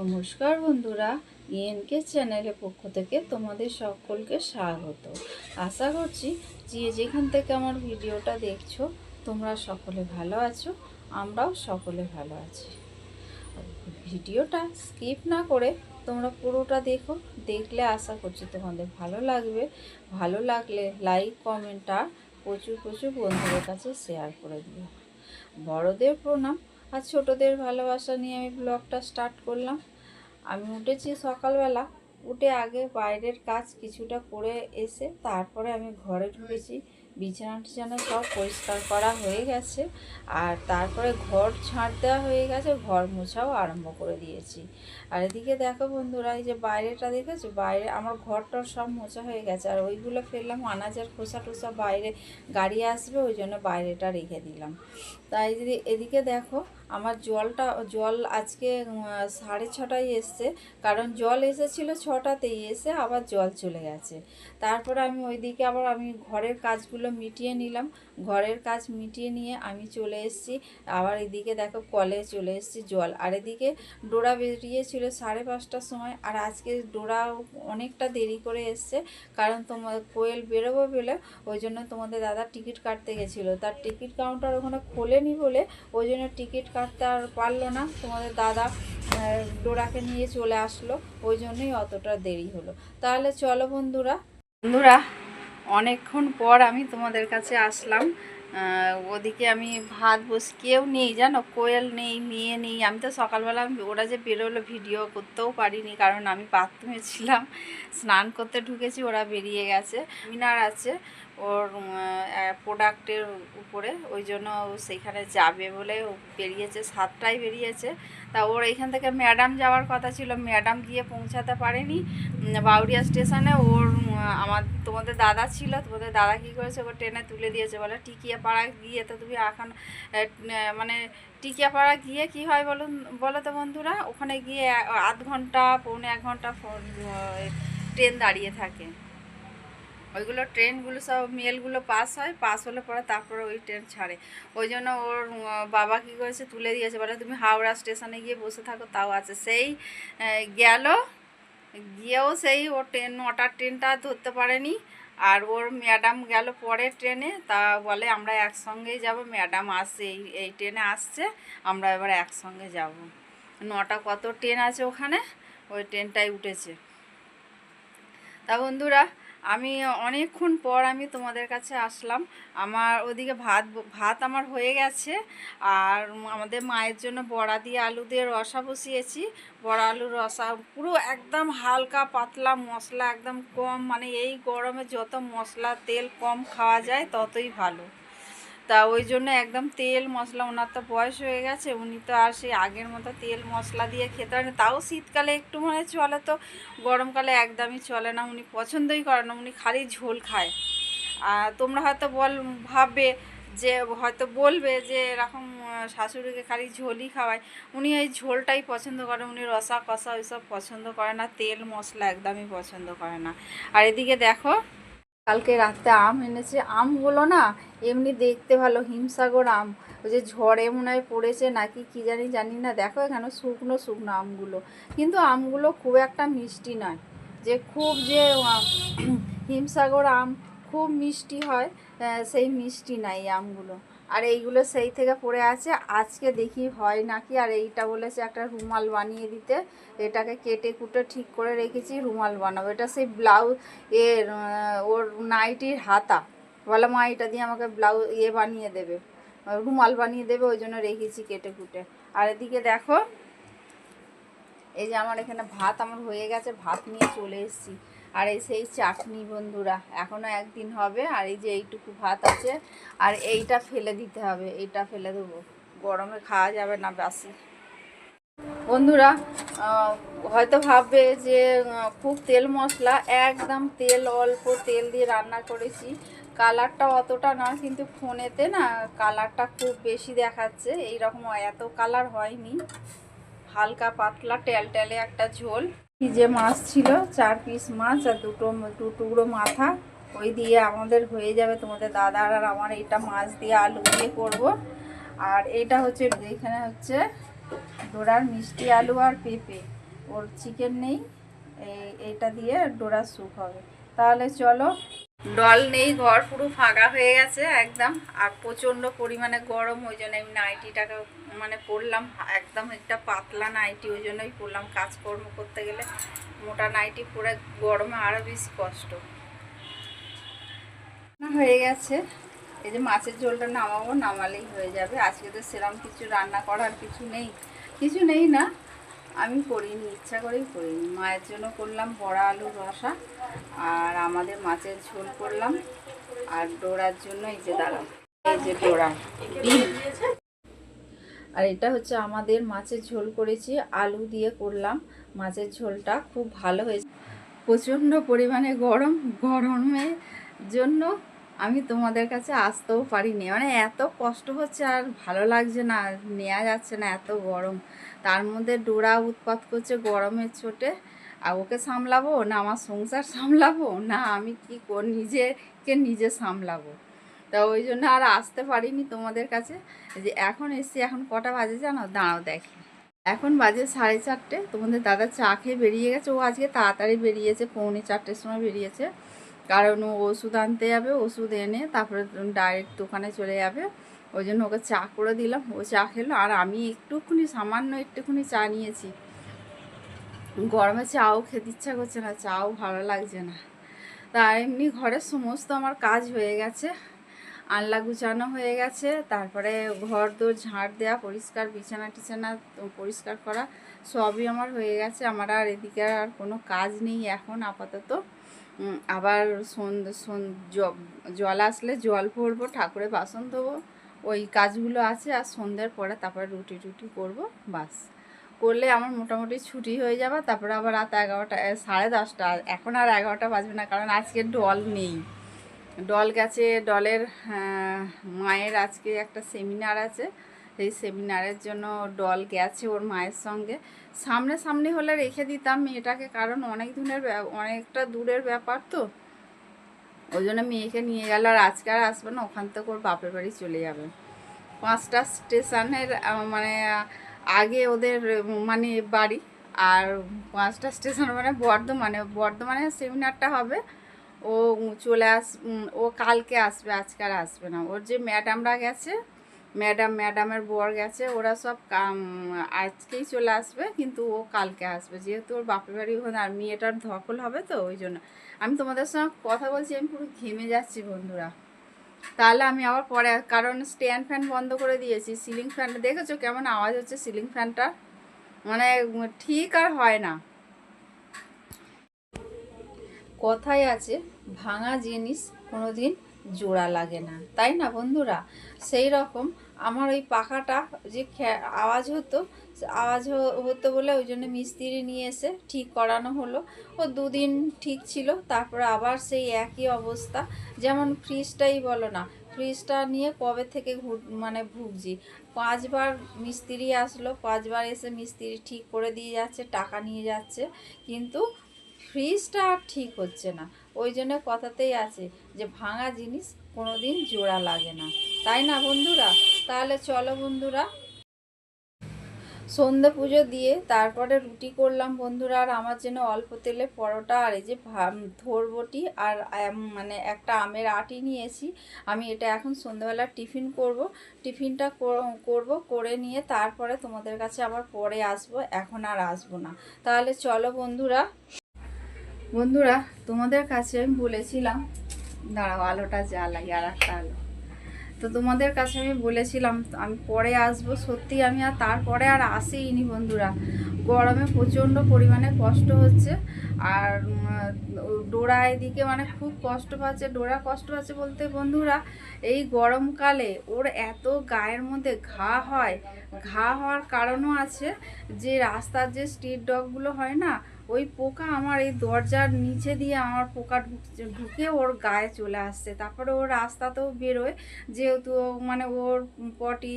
নমস্কার বন্ধুরা ইএনকে চ্যানেলের পক্ষ থেকে তোমাদের সকলকে স্বাগত। আশা করছি যে যেখান থেকে আমার ভিডিওটা দেখছ, তোমরা সকলে ভালো আছো, আমরাও সকলে ভালো আছি। ভিডিওটা স্কিপ না করে তোমরা পুরোটা দেখো, দেখলে আশা করছি তোমাদের ভালো লাগবে। ভালো লাগলে লাইক কমেন্ট আর প্রচুর প্রচুর বন্ধুদের কাছে শেয়ার করে দিও। বড়দের প্রণাম। আর ছোটোদের ভালোবাসা নিয়ে আমি ব্লগটা স্টার্ট করলাম। আমি উঠেছি সকালবেলা, উঠে আগে বাইরের কাজ কিছুটা করে এসে তারপরে আমি ঘরে ঢুকেছি। বিছানা টিছানা সব পরিষ্কার করা হয়ে গেছে আর তারপরে ঘর ঝাঁট দেওয়া হয়ে গেছে, ঘর মোছাও আরম্ভ করে দিয়েছি। আর এদিকে দেখো বন্ধুরা, এই যে বাইরেটা দেখেছ? বাইরে আমার ঘরটা সব মোছা হয়ে গেছে আর ওইগুলো ফেললাম আনাজের খোসা টোসা বাইরে গাড়ি আসবে, ওই জন্য বাইরেটা রেখে দিলাম। তাই যদি এদিকে দেখো আমার জলটা, জল আজকে সাড়ে ছটায় এসছে। কারণ জল এসেছিল ছটাতেই, এসে আবার জল চলে গেছে। তারপরে আমি ওইদিকে আবার আমি ঘরের কাজগুলো মিটিয়ে নিলাম। ঘরের কাজ মিটিয়ে নিয়ে আমি চলে এসেছি। আবার এদিকে দেখো কলে চলে এসেছি জল। আর এদিকে ডোরা বেরিয়েছিল সাড়ে পাঁচটার সময়। আর আজকে ডোরা অনেকটা দেরি করে এসছে। কারণ তোমার কোয়েল বেরোবো বলে ওই জন্য তোমাদের দাদা টিকিট কাটতে গেছিল। তার টিকিট কাউন্টার ওখানে খোলেনি বলে ওই জন্য টিকিট কাটতে আর পারল না। তোমাদের দাদা ডোরাকে নিয়ে চলে আসলো। ওই জন্যই অতটা দেরি হলো। তাহলে চলো বন্ধুরা। বন্ধুরা, অনেকক্ষণ পর আমি তোমাদের কাছে আসলাম। ওদিকে আমি ভাত বস কেউ নেই জানো? কোয়েল নেই, মেয়ে নেই। আমি তো সকালবেলা ওরা যে বেরোলো, ভিডিও করতেও পারিনি, কারণ আমি বাথরুমে ছিলাম, স্নান করতে ঢুকেছি, ওরা বেরিয়ে গেছে। মিনার আছে ওর প্রোডাক্টের উপরে, ওই জন্য সেইখানে যাবে বলে বেরিয়েছে, সাতটায় বেরিয়েছে। তা ওর এইখান থেকে ম্যাডাম যাওয়ার কথা ছিল, ম্যাডাম গিয়ে পৌঁছাতে পারেনি। বাউরিয়া স্টেশনে ওর আমার, তোমাদের দাদা ছিল, তোমাদের দাদা কী করেছে, ওকে ট্রেনে তুলে দিয়েছে, বলে টিকিয়াপাড়া গিয়ে তো তুমি এখন মানে টিকিয়াপাড়া গিয়ে কি হয় বলুন বলো তো বন্ধুরা? ওখানে গিয়ে আধ ঘণ্টা, পৌনে এক ঘণ্টা ট্রেন দাঁড়িয়ে থাকে। ওইগুলো ট্রেনগুলো সব মেলগুলো পাস হয়, পাস হলে পরে তারপরে ওই ট্রেন ছাড়ে। ওই জন্য ওর বাবা কী করেছে, তুলে দিয়েছে, বলে তুমি হাওড়া স্টেশনে গিয়ে বসে থাকো, তাও আছে। সেই গেল, গিয়েও সেই ও ট্রেন, নটার ট্রেনটা ধরতে পারেনি। আর ওর ম্যাডাম গেল পরের ট্রেনে, তা বলে আমরা একসঙ্গেই যাব, ম্যাডাম আসছে, এই এই ট্রেনে আসছে, আমরা এবার একসঙ্গে যাব। নটা কত ট্রেন আছে ওখানে? ওই ট্রেনটাই উঠেছে। তা বন্ধুরা আমি অনেকক্ষণ পর আমি তোমাদের কাছে আসলাম। আমার ওদিকে ভাত ভাত আমার হয়ে গেছে। আর আমাদের মায়ের জন্য বড়া দিয়ে আলু দিয়ে রসা বসিয়েছি। বড়া আলুর রসা পুরো একদম হালকা পাতলা মশলা, একদম কম মানে এই গরমে যত মশলা, তেল কম খাওয়া যায় ততই ভালো। তা ওই জন্য একদম তেল মশলা, ওনার তো বয়স হয়ে গেছে, উনি তো আর সেই আগের মতো তেল মশলা দিয়ে খেতে পারেন তাও শীতকালে একটু মানে চলে তো, গরমকালে একদমই চলে না, উনি পছন্দই করে না, উনি খালি ঝোল খায়। আর তোমরা হয়তো বল, ভাববে যে, হয়তো বলবে যে, এরকম শাশুড়িকে খালি ঝোলই খাওয়ায়। উনি এই ঝোলটাই পছন্দ করে উনি রসা কষা ওইসব পছন্দ করে না, তেল মশলা একদমই পছন্দ করে না। আর এদিকে দেখো কালকে রাতে আম এনেছে। আমগুলো না, এমনি দেখতে ভালো, হিমসাগর আম। ওই যে ঝড়ে মনে হয় পড়েছে নাকি কি জানি জানি না। দেখো এখানে শুকনো শুকনো আমগুলো। কিন্তু আমগুলো খুব একটা মিষ্টি নয়। যে খুব যে হিমসাগর আম খুব মিষ্টি হয় সেই মিষ্টি নাই আমগুলো। আর এইগুলো সেই থেকে পড়ে আছে। আজকে দেখি হয় নাকি, আর এইটা বলেছে একটা রুমাল বানিয়ে দিতে। এটাকে কেটে কুটে ঠিক করে রেখেছি, রুমাল বানাবো। এটা সেই ব্লাউজ এর ওর নাইটির হাতা। বলে, মা, এটা দিয়ে আমাকে ব্লাউজ ইয়ে বানিয়ে দেবে। রুমাল বানিয়ে দেবে, ওই জন্য রেখেছি কেটে কুটে। আর এদিকে দেখো, এই যে আমার এখানে ভাত আমার হয়ে গেছে, ভাত নিয়ে চলে এসেছি। আর এই সেই চাটনি বন্ধুরা এখনও একদিন হবে, আর এই যে এইটুকু ভাত আছে, আর এইটা ফেলে দিতে হবে, এইটা ফেলে দেবো। গরমে খাওয়া যাবে না বাসি বন্ধুরা হয়তো ভাববে যে খুব তেল মশলা, একদম তেল, অল্প তেল দিয়ে রান্না করেছি। কালারটা অতটা নয় কিন্তু ফোনেতে না, কালারটা খুব বেশি দেখাচ্ছে এই রকম এত কালার হয়নি। হালকা পাতলা টেলটেলে একটা ঝোল। যে মাছ ছিল, চার পিস মাছ আর দুটো দু টুকরো মাথা। ওই দিয়ে আমাদের হয়ে যাবে তোমাদের দাদার আর আমার এইটা মাছ দিয়ে আলু দিয়ে করব। আর এটা হচ্ছে, এখানে হচ্ছে ডোরার মিষ্টি আলু আর পেঁপে। ওর চিকেন নেই, এই এইটা দিয়ে ডোরা স্যুপ হবে। তাহলে চলো ডল নেই, ঘর পুরো ফাঁকা হয়ে গেছে একদম, আর প্রচণ্ড পরিমাণে গরম, ওই জন্য আমি নাইটিটাকে মানে পরলাম, একদম একটা পাতলা নাইটি, ওই জন্যই পরলাম। কাজকর্ম করতে গেলে মোটা নাইটি পরে গরমে আরও বেশি কষ্ট। হয়ে গেছে। এই যে মাছের ঝোলটা নামাবো, নামালেই হয়ে যাবে। আজকে তো সেরকম কিছু রান্না করার কিছু নেই। কিছু নেই না আমি করিনি, ইচ্ছা করেই করিনি। মায়ের জন্য করলাম বড়া আলু রসা আর আমাদের মাছের ঝোল করলাম আর ডোরার জন্য এই যে দাঁড়াও এই যে ডোরা আর এটা হচ্ছে আমাদের মাছের ঝোল করেছি, আলু দিয়ে করলাম। মাছের ঝোলটা খুব ভালো হয়েছে। প্রচণ্ড পরিমাণে গরম, গরমের জন্য আমি তোমাদের কাছে আসতেও পারিনি। মানে এত কষ্ট হচ্ছে আর ভালো লাগছে না নেওয়া যাচ্ছে না এত গরম। তার মধ্যে ডোরা উৎপাত করছে গরমের চোটে আর ওকে সামলাবো? না, আমার সংসার সামলাবো? না, আমি কি কর, নিজেকে নিজে সামলাবো? তা ওই জন্য আর আসতে পারিনি তোমাদের কাছে। যে এখন এসছি, এখন কটা বাজে জানো? দাঁড়াও দেখি। এখন বাজে সাড়ে চারটে। তোমাদের দাদা চা খেয়ে বেরিয়ে গেছে। ও আজকে তাড়াতাড়ি বেরিয়েছে, পৌনে চারটের সময় বেরিয়েছে। কারণ ও ওষুধ আনতে যাবে, ওষুধ এনে তারপরে ডাইরেক্ট দোকানে চলে যাবে। ওই জন্য ওকে চা করে দিলাম, ও চা খেলো। আর আমি একটুখানি সামান্য একটুখানি চা নিয়েছি। গরমে চাও খেতে ইচ্ছা করছে না, চাও ভালো লাগছে না। তা এমনি ঘরের সমস্ত আমার কাজ হয়ে গেছে। আনলা গুছানো হয়ে গেছে, তারপরে ঘর দোর ঝাড় দেওয়া পরিষ্কার বিছানা টিছানা পরিষ্কার করা, সবই আমার হয়ে গেছে। আমার আর এদিকে আর কোনো কাজ নেই এখন আপাতত। আবার জল আসলে জল ভরবো, ঠাকুরের বাসন ধোবো, ওই কাজগুলো আছে আর সন্ধ্যের পরে তারপরে রুটি টুটি করব, বাস। করলে আমার মোটামুটি ছুটি হয়ে যাবে, তারপরে আবার রাত এগারোটা সাড়ে দশটা, এখন আর এগারোটা বাজবে না, কারণ আজকে ডল নেই। ডল গেছে, ডলের মায়ের আজকে একটা সেমিনার আছে। সেই সেমিনারের জন্য ডল গেছে ওর মায়ের সঙ্গে। সামনে সামনে হলে রেখে দিতাম মেয়েটাকে, কারণ অনেক ব্যা- অনেকটা দূরের ব্যাপার তো। ওই জন্য মেয়েকে নিয়ে গেল আর আজকে আর আসবে না, ওখান থেকে ওর বাপের বাড়ি চলে যাবে। পাঁচটা স্টেশনের মানে আগে ওদের মানে বাড়ি আর পাঁচটা স্টেশন মানে বর্ধমানে। বর্ধমানে সেমিনারটা হবে। ও চলে আস ও কালকে আসবে, আজকে আর আসবে না। ওর যে ম্যাডামরা গেছে, ম্যাডাম, ম্যাডামের বর গেছে, ওরা সব আজকেই চলে আসবে, কিন্তু ও কালকে আসবে। যেহেতু ওর বাপের বাড়ি ওখানে, আর মেয়েটার ধকল হবে তো, ওই জন্য। আমি তোমাদের সঙ্গে কথা বলছি, আমি পুরো ঘেমে যাচ্ছি, বন্ধুরা। তাহলে আমি আবার পরে, কারণ স্ট্যান্ড ফ্যান বন্ধ করে দিয়েছি, সিলিং ফ্যানটা, দেখেছ কেমন আওয়াজ হচ্ছে সিলিং ফ্যানটা মানে ঠিক আর হয় না। কথায় আছে, ভাঙা জিনিস কোনোদিন জোড়া লাগে না। তাই না বন্ধুরা? সেই রকম আমার ওই পাখাটা যে আওয়াজ হতো আওয়াজ হতো বলে ওই জন্য মিস্ত্রি নিয়ে এসে ঠিক করানো হলো। ও দুদিন ঠিক ছিল, তারপরে আবার সেই একই অবস্থা। যেমন ফ্রিজটাই বলো না, ফ্রিজটা নিয়ে কবে থেকে ঘুর- মানে ভুগছি। পাঁচবার মিস্ত্রি আসলো, পাঁচবার এসে মিস্ত্রি ঠিক করে দিয়ে যাচ্ছে, টাকা নিয়ে যাচ্ছে। কিন্তু ফ্রিজটা আর ঠিক হচ্ছে না। ওই জন্য কথাতেই আছে যে, ভাঙা জিনিস কোনো দিন জোড়া লাগে না। তাই না বন্ধুরা? তাহলে চলো বন্ধুরা। সন্ধে পুজো দিয়ে তারপরে রুটি করলাম বন্ধুরা, আর আমার জন্য অল্প তেলে পরোটা আর এই যে থোরবটি আর মানে একটা আমের আটি নিয়েছি। আমি এটা এখন সন্ধেবেলা টিফিন করব। টিফিনটা কর- করব, করে নিয়ে তারপরে তোমাদের কাছে আবার পরে আসব। এখন আর আসব না। তাহলে চলো বন্ধুরা। বন্ধুরা তোমাদের কাছে আমি বলেছিলাম দাঁড়াও আলোটা জ্বালাই আর একটা আলো। তো তোমাদের কাছে আমি বলেছিলাম, আমি পরে আসব, সত্যি আমি আর তারপরে আর আসিনি বন্ধুরা। গরমে প্রচণ্ড পরিমাণে কষ্ট হচ্ছে, আর ডোরা এদিকে মানে খুব কষ্ট পাচ্ছে, ডোরা কষ্ট পাচ্ছে বলতে বন্ধুরা, এই গরমকালে ওর এত গায়ের মধ্যে ঘা হয়, ঘা হওয়ার কারণও আছে যে রাস্তার যে স্ট্রিট ডগগুলো হয় না, ওই পোকা আমার এই দরজার নিচে দিয়ে আমার পোকা ঢুকে ওর গায়ে চলে আসছে। তারপরে ওর রাস্তাতেও বেরোয় যেহেতু মানে ওর পটি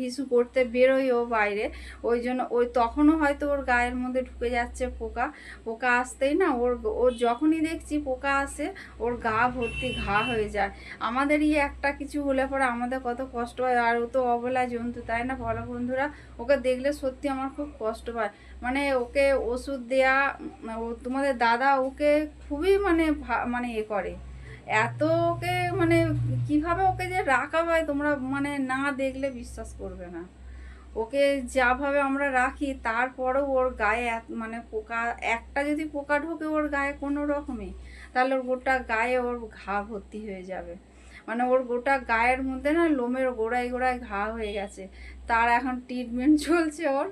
হিসু করতে বেরোয় ও বাইরে, ওই জন্য ওই তখনও হয়তো ওর গায়ের মধ্যে ঢুকে যাচ্ছে পোকা। পোকা আসতেই না ওর ওর যখনই দেখছি পোকা আসে, ওর গা ভর্তি ঘা হয়ে যায়। আমাদেরই একটা কিছু হলে পরে আমাদের কত কষ্ট হয়, আর ও তো অবলা জন্তু, তাই না বলো বন্ধুরা? ওকে দেখলে সত্যি আমার খুব কষ্ট পায় মানে ওকে ওষুধ দেয়া তোমাদের দাদা ওকে খুবই মানে মানে এ করে। এত ওকে মানে কীভাবে ওকে যে রাখা হয় তোমরা মানে না দেখলে বিশ্বাস করবে না। ওকে যাভাবে আমরা রাখি, তারপরেও ওর গায়ে মানে পোকা, একটা যদি পোকা ঢোকে ওর গায়ে কোনো রকমে তাহলে ওর গোটা গায়ে ওর ঘা ভর্তি হয়ে যাবে। মানে ওর গোটা গায়ের মধ্যে না লোমের গোড়ায় গোড়ায় ঘা হয়ে গেছে। তার এখন ট্রিটমেন্ট চলছে ওর।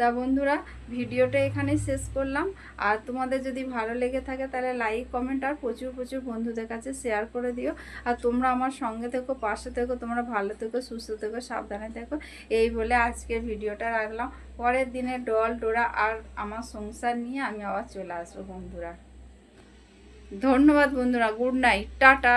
তা বন্ধুরা, ভিডিওটা এখানেই শেষ করলাম। আর তোমাদের যদি ভালো লেগে থাকে তাহলে লাইক কমেন্ট আর প্রচুর প্রচুর বন্ধুদের কাছে শেয়ার করে দিও। আর তোমরা আমার সঙ্গে থেকো, পাশে থেকো, তোমরা ভালো থেকো, সুস্থ থেকো, সাবধানে থেকো। এই বলে আজকের ভিডিওটা রাখলাম। পরের দিনে ডল ডোরা আর আমার সংসার নিয়ে আমি আবার চলে আসব বন্ধুরা। ধন্যবাদ বন্ধুরা গুড নাইট টাটা।